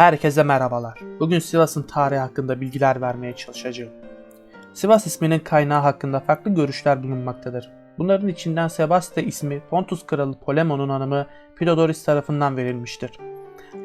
Herkese merhabalar. Bugün Sivas'ın tarihi hakkında bilgiler vermeye çalışacağım. Sivas isminin kaynağı hakkında farklı görüşler bulunmaktadır. Bunların içinden Sebaste ismi Pontus kralı Polemon'un hanımı Philodoris tarafından verilmiştir.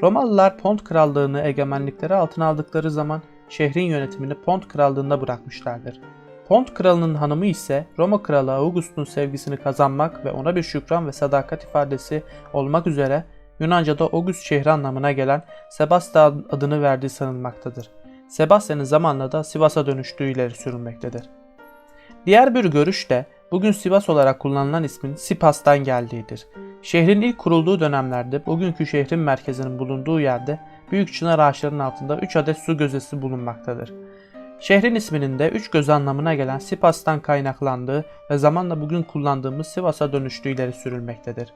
Romalılar Pont krallığını egemenlikleri altına aldıkları zaman şehrin yönetimini Pont krallığında bırakmışlardır. Pont kralının hanımı ise Roma kralı August'un sevgisini kazanmak ve ona bir şükran ve sadakat ifadesi olmak üzere Yunanca'da August şehri anlamına gelen Sebastia adını verdiği sanılmaktadır. Sebastia'nın zamanla da Sivas'a dönüştüğü ileri sürülmektedir. Diğer bir görüş de bugün Sivas olarak kullanılan ismin Sipas'tan geldiğidir. Şehrin ilk kurulduğu dönemlerde bugünkü şehrin merkezinin bulunduğu yerde büyük çınar ağaçlarının altında 3 adet su gözesi bulunmaktadır. Şehrin isminin de üç göz anlamına gelen Sipas'tan kaynaklandığı ve zamanla bugün kullandığımız Sivas'a dönüştüğü ileri sürülmektedir.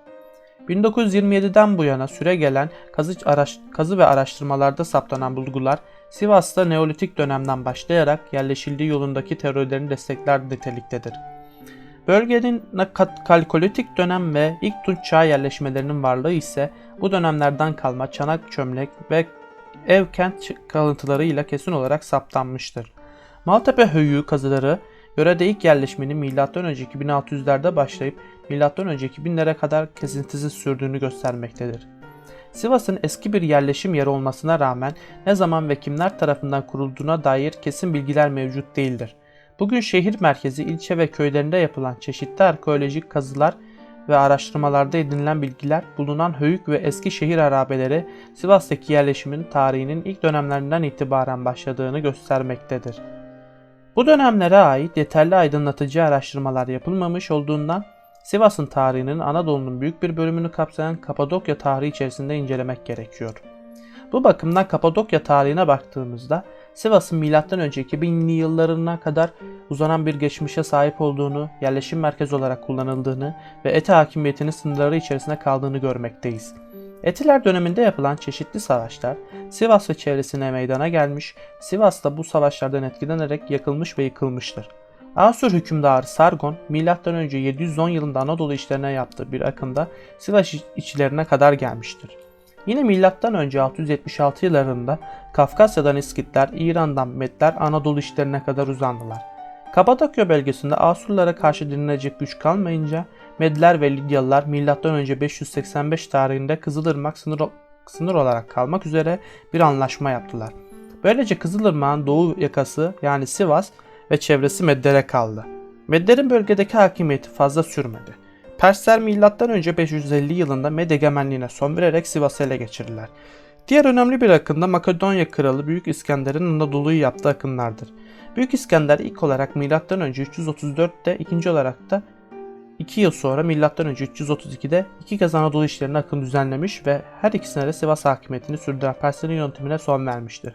1927'den bu yana süre gelen kazı, araş, kazı ve araştırmalarda saptanan bulgular Sivas'ta Neolitik dönemden başlayarak yerleşildiği yolundaki teorilerini destekler niteliktedir. Bölgenin kalkolitik dönem ve ilk Tunç çağ yerleşmelerinin varlığı ise bu dönemlerden kalma çanak çömlek ve ev kent kalıntılarıyla kesin olarak saptanmıştır. Maltepe höyüğü kazıları yörede ilk yerleşmenin M.Ö. 1600'lerde başlayıp M.Ö. 1000'lere kadar kesintisiz sürdüğünü göstermektedir. Sivas'ın eski bir yerleşim yeri olmasına rağmen ne zaman ve kimler tarafından kurulduğuna dair kesin bilgiler mevcut değildir. Bugün şehir merkezi, ilçe ve köylerinde yapılan çeşitli arkeolojik kazılar ve araştırmalarda edinilen bilgiler bulunan höyük ve eski şehir harabeleri Sivas'taki yerleşimin tarihinin ilk dönemlerinden itibaren başladığını göstermektedir. Bu dönemlere ait yeterli aydınlatıcı araştırmalar yapılmamış olduğundan Sivas'ın tarihinin Anadolu'nun büyük bir bölümünü kapsayan Kapadokya tarihi içerisinde incelemek gerekiyor. Bu bakımdan Kapadokya tarihine baktığımızda Sivas'ın M.Ö. 2000'li yıllarına kadar uzanan bir geçmişe sahip olduğunu, yerleşim merkezi olarak kullanıldığını ve Eti hakimiyetinin sınırları içerisinde kaldığını görmekteyiz. Etiler döneminde yapılan çeşitli savaşlar Sivas ve çevresine meydana gelmiş, Sivas da bu savaşlardan etkilenerek yakılmış ve yıkılmıştır. Asur hükümdarı Sargon, M.Ö. 710 yılında Anadolu işlerine yaptığı bir akımda Sivas içlerine kadar gelmiştir. Yine M.Ö. 676 yıllarında Kafkasya'dan İskitler, İran'dan Medler Anadolu işlerine kadar uzandılar. Kapadokya bölgesinde Asurlara karşı dinilecek güç kalmayınca Medler ve Lidyalılar M.Ö. 585 tarihinde Kızılırmak sınır, sınır olarak kalmak üzere bir anlaşma yaptılar. Böylece Kızılırmak'ın doğu yakası yani Sivas ve çevresi Medler'e kaldı. Medler'in bölgedeki hakimiyeti fazla sürmedi. Persler M.Ö. 550 yılında Med egemenliğine son vererek Sivas'ı ele geçirdiler. Diğer önemli bir akım da Makedonya Kralı Büyük İskender'in Anadolu'yu yaptığı akımlardır. Büyük İskender ilk olarak M.Ö. 334'te, ikinci olarak da 2 yıl sonra M.Ö. 332'de iki kez Anadolu işlerine akım düzenlemiş ve her ikisine de Sivas hakimiyetini sürdüren Perslerin yönetimine son vermiştir.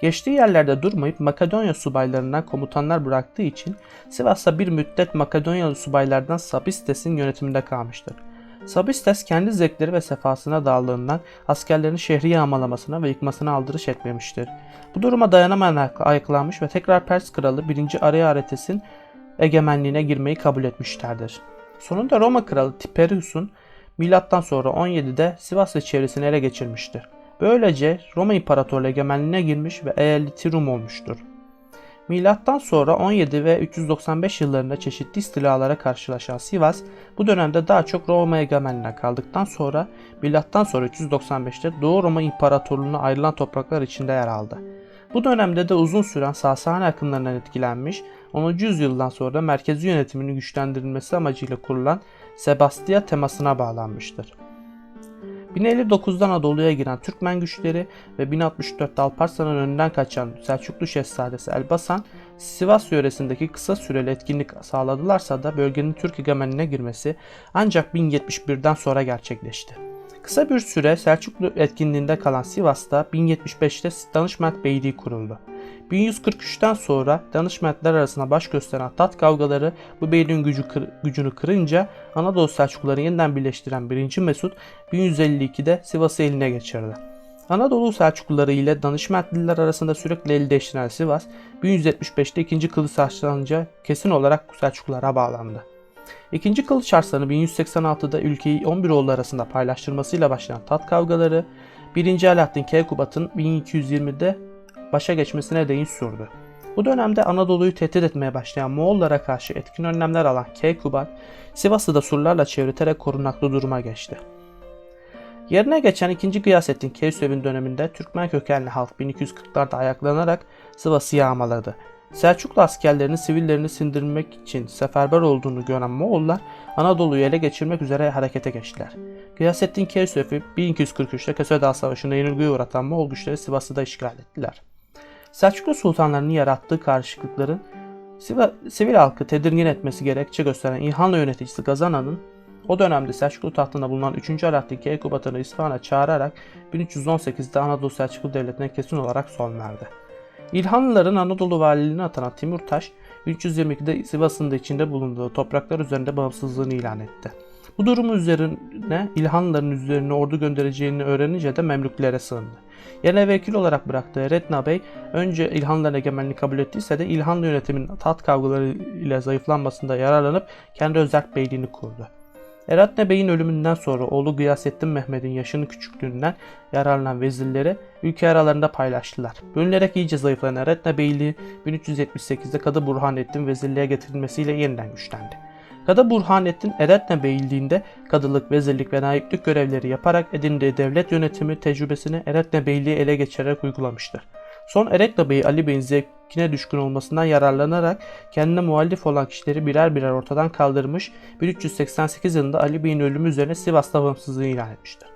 Geçtiği yerlerde durmayıp Makedonya subaylarından komutanlar bıraktığı için Sivas'ta bir müddet Makedonyalı subaylardan Sabistes'in yönetiminde kalmıştır. Sabistes kendi zevkleri ve sefasına daldığından askerlerini şehri yağmalamasına ve yıkmasına aldırış etmemiştir. Bu duruma dayanamayan ayaklanmış ve tekrar Pers kralı 1. Ariaretes'in egemenliğine girmeyi kabul etmişlerdir. Sonunda Roma kralı Tiberius'un milattan sonra 17'de Sivas ve çevresini ele geçirmiştir. Böylece Roma İmparatorluğu egemenliğine girmiş ve eyaleti Rum olmuştur. Milattan sonra 17 ve 395 yıllarında çeşitli istilalara karşılaşan Sivas bu dönemde daha çok Roma egemenliğine kaldıktan sonra milattan sonra 395'te Doğu Roma İmparatorluğu'na ayrılan topraklar içinde yer aldı. Bu dönemde de uzun süren Sasani akımlarından etkilenmiş 10. yüzyıldan sonra merkezi yönetiminin güçlendirilmesi amacıyla kurulan Sebastia temasına bağlanmıştır. 1059'dan Anadolu'ya giren Türkmen güçleri ve 1064'te Alparslan'ın önünden kaçan Selçuklu Şehzadesi Elbasan, Sivas yöresindeki kısa süreli etkinlik sağladılarsa da bölgenin Türk egemenliğine girmesi ancak 1071'den sonra gerçekleşti. Kısa bir süre Selçuklu etkinliğinde kalan Sivas'ta 1075'te Danışment Beyliği kuruldu. 1143'ten sonra danışmentler arasında baş gösteren tat kavgaları bu beyliğin gücü kır, gücünü kırınca Anadolu Selçukluları yeniden birleştiren 1. Mesut 1152'de Sivas'ı eline geçirdi. Anadolu Selçukluları ile Danışmentliler arasında sürekli el değiştiren Sivas 1175'te 2. Kılıç Arslanı'nca kesin olarak Selçuklulara bağlandı. İkinci Kılıç Arslan'ı 1186'da ülkeyi 11 oğlu arasında paylaştırmasıyla başlayan tat kavgaları 1. Alaaddin Keykubat'ın 1220'de başa geçmesine değin sürdü. Bu dönemde Anadolu'yu tehdit etmeye başlayan Moğollara karşı etkin önlemler alan Keykubat, Sivas'ı da surlarla çevreterek korunaklı duruma geçti. Yerine geçen 2. Gıyasettin Keysev'in döneminde Türkmen kökenli halk 1240'larda ayaklanarak Sivas'ı yağmaladı. Selçuklu askerlerinin sivillerini sindirmek için seferber olduğunu gören Moğollar Anadolu'yu ele geçirmek üzere harekete geçtiler. Gıyasettin Keysev'i 1243'te Köse Savaşı'nda yenilgiye uğratan Moğol güçleri Sivas'ı da işgal ettiler. Selçuklu sultanlarının yarattığı karışıklıkların Siva- sivil halkı tedirgin etmesi gerekçe gösteren İlhanlı yöneticisi Gazana'nın o dönemde Selçuklu tahtında bulunan 3. Alaaddin Keykubat'ını İsfahan'a çağırarak 1318'de Anadolu Selçuklu Devleti'ne kesin olarak son verdi. İlhanlıların Anadolu valiliğine atanan Timurtaş, 1322'de Sivas'ın da içinde bulunduğu topraklar üzerinde bağımsızlığını ilan etti. Bu durumu üzerine İlhanlıların üzerine ordu göndereceğini öğrenince de Memlüklere sığındı. Yerine vekil olarak bıraktığı Eretna Bey önce İlhanlıların egemenliğini kabul ettiyse de İlhanlı yönetiminin taht kavgaları ile zayıflanmasında yararlanıp kendi özerk beyliğini kurdu. Eretne Bey'in ölümünden sonra oğlu Gıyasettin Mehmet'in yaşının küçüklüğünden yararlanan vezirleri ülke aralarında paylaştılar. Bölünerek iyice zayıflayan Eretne Beyliği 1378'de Kadı Burhanettin vezirliğe getirilmesiyle yeniden güçlendi. Kadı Burhanettin Eretne Beyliği'nde kadılık, vezirlik ve naiplik görevleri yaparak edindiği devlet yönetimi tecrübesini Eretne Beyliği ele geçirerek uygulamıştır. Son Eretne Bey Ali Bey'in zevkine düşkün olmasından yararlanarak kendine muhalif olan kişileri birer birer ortadan kaldırmış, 1388 yılında Ali Bey'in ölümü üzerine Sivas'ta bağımsızlığı ilan etmiştir.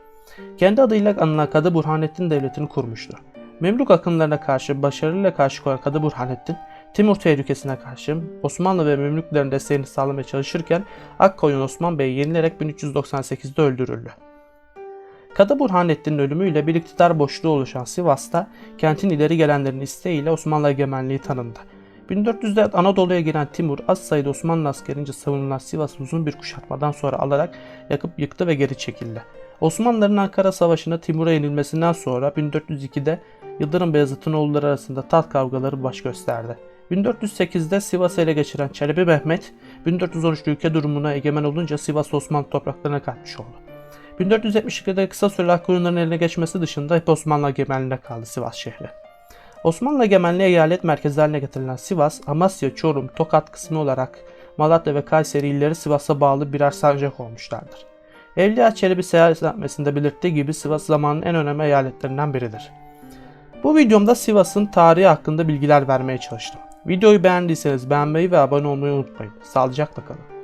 Kendi adıyla anılan Kadı Burhanettin Devleti'ni kurmuştur. Memlük akımlarına karşı başarıyla karşı koyan Kadı Burhanettin, Timur tehlikesine karşı Osmanlı ve Memlüklerin desteğini sağlamaya çalışırken Akkoyun Osman Bey yenilerek 1398'de öldürüldü. Kadı Burhanettin'in ölümüyle bir iktidar boşluğu oluşan Sivas'ta kentin ileri gelenlerin isteğiyle Osmanlı egemenliği tanındı. 1400'de Anadolu'ya giren Timur az sayıda Osmanlı askerince savunulan Sivas'ı uzun bir kuşatmadan sonra alarak yakıp yıktı ve geri çekildi. Osmanlıların Ankara Savaşı'nda Timur'a yenilmesinden sonra 1402'de Yıldırım Beyazıt'ın oğulları arasında taht kavgaları baş gösterdi. 1408'de Sivas'ı ele geçiren Çelebi Mehmet, 1413'te ülke durumuna egemen olunca Sivas Osmanlı topraklarına kaçmış oldu. 1472'de kısa süreli Hakkı eline geçmesi dışında hep Osmanlı egemenliğinde kaldı Sivas şehri. Osmanlı egemenliği eyalet merkezi haline getirilen Sivas, Amasya, Çorum, Tokat kısmı olarak Malatya ve Kayseri illeri Sivas'a bağlı birer sancak olmuşlardır. Evliya Çelebi seyahatnamesinde belirttiği gibi Sivas zamanın en önemli eyaletlerinden biridir. Bu videomda Sivas'ın tarihi hakkında bilgiler vermeye çalıştım. Videoyu beğendiyseniz beğenmeyi ve abone olmayı unutmayın. Sağlıcakla kalın.